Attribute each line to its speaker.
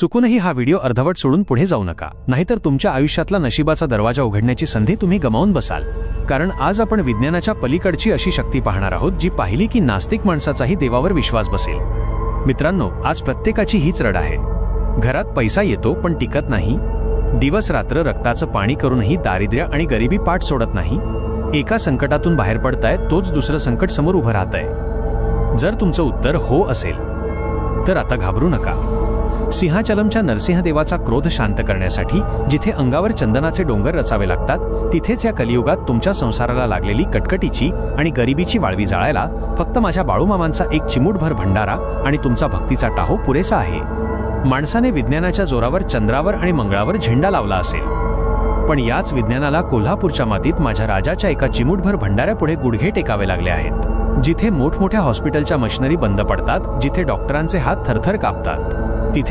Speaker 1: चुकूनही हा व्हिडिओ अर्धवट सोडून पुढे जाऊ नका. नाहीतर तुमच्या आयुष्यातला नशिबाचा दरवाजा उघडण्याची संधी तुम्ही गमावून बसाल. कारण आज आपण विज्ञानाच्या पलीकडची अशी शक्ती पाहणार आहोत जी पाहिली की नास्तिक माणसाचाही देवावर विश्वास बसेल. मित्रांनो आज प्रत्येकाची हीच रड आहे. घरात पैसा येतो पण टिकत नाही. दिवस रात्र रक्ताचं पाणी करूनही दारिद्र्य आणि गरिबी पाठ सोडत नाही. एका संकटातून बाहेर पडताय तोच दुसरं संकट समोर उभं राहतंय. जर तुमचं उत्तर हो असेल तर आता घाबरू नका. सिंहाचलमच्या नरसिंहदेवाचा क्रोध शांत करण्यासाठी जिथे अंगावर चंदनाचे डोंगर रचावे लागतात तिथेच या कलियुगात तुमच्या संसाराला लागलेली कटकटीची आणि गरिबीची वाळवी जाळायला फक्त माझ्या बाळूमामांचा एक चिमूटभर भंडारा आणि तुमचा भक्तीचा टाहो पुरेसा आहे. माणसाने विज्ञानाच्या जोरावर चंद्रावर आणि मंगळावर झेंडा लावला असेल. पण याच विज्ञानाला कोल्हापूरच्या मातीत माझ्या राजाच्या एका चिमूटभर भंडाऱ्यापुढे गुडघे टेकावे लागले आहेत. जिथे मोठमोठ्या हॉस्पिटलच्या मशिनरी बंद पडतात जिथे डॉक्टरांचे हात थरथर कापतात. thì thép